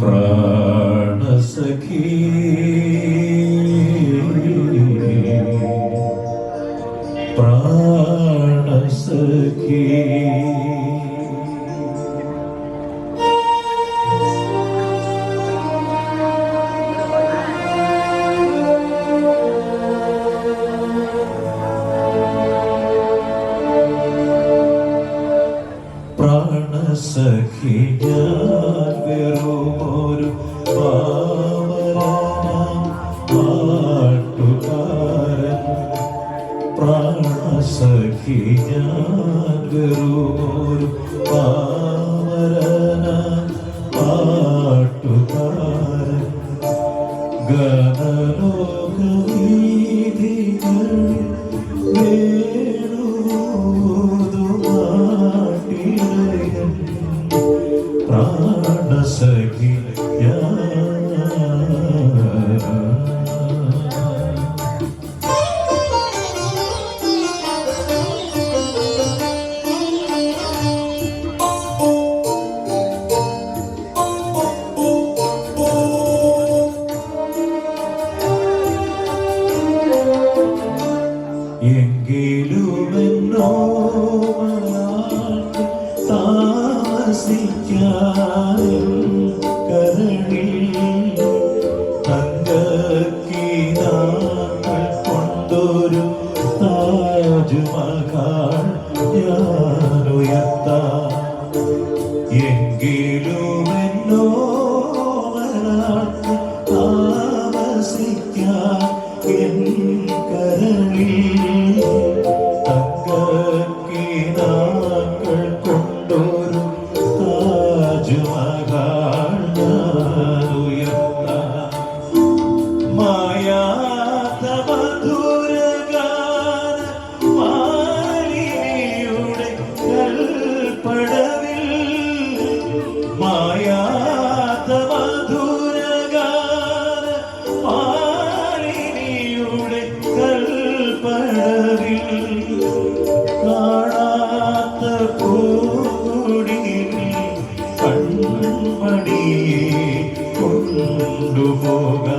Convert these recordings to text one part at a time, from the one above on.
പ്രാണസഖി. പ്രാണസഖി. പെറുമോരു പാമരന പാട്ടുകാരൻ. ഗണലോകീതികൾ പ്രാണസഖിയാ എങ്കിലുമെന്നോ താമസിക്കാനും കാണാത്ത കോടി കൊണ്ടുപോകാം.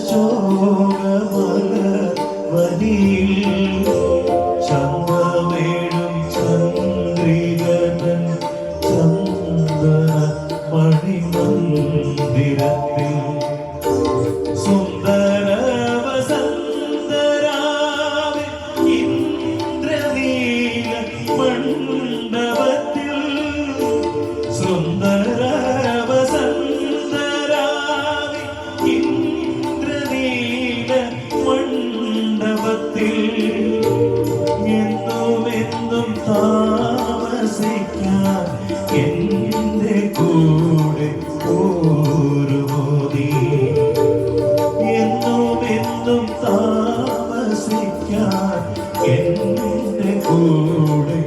soul. നിന്റെ എന്നും എന്നും താമസിക്കാൻ കൂടെ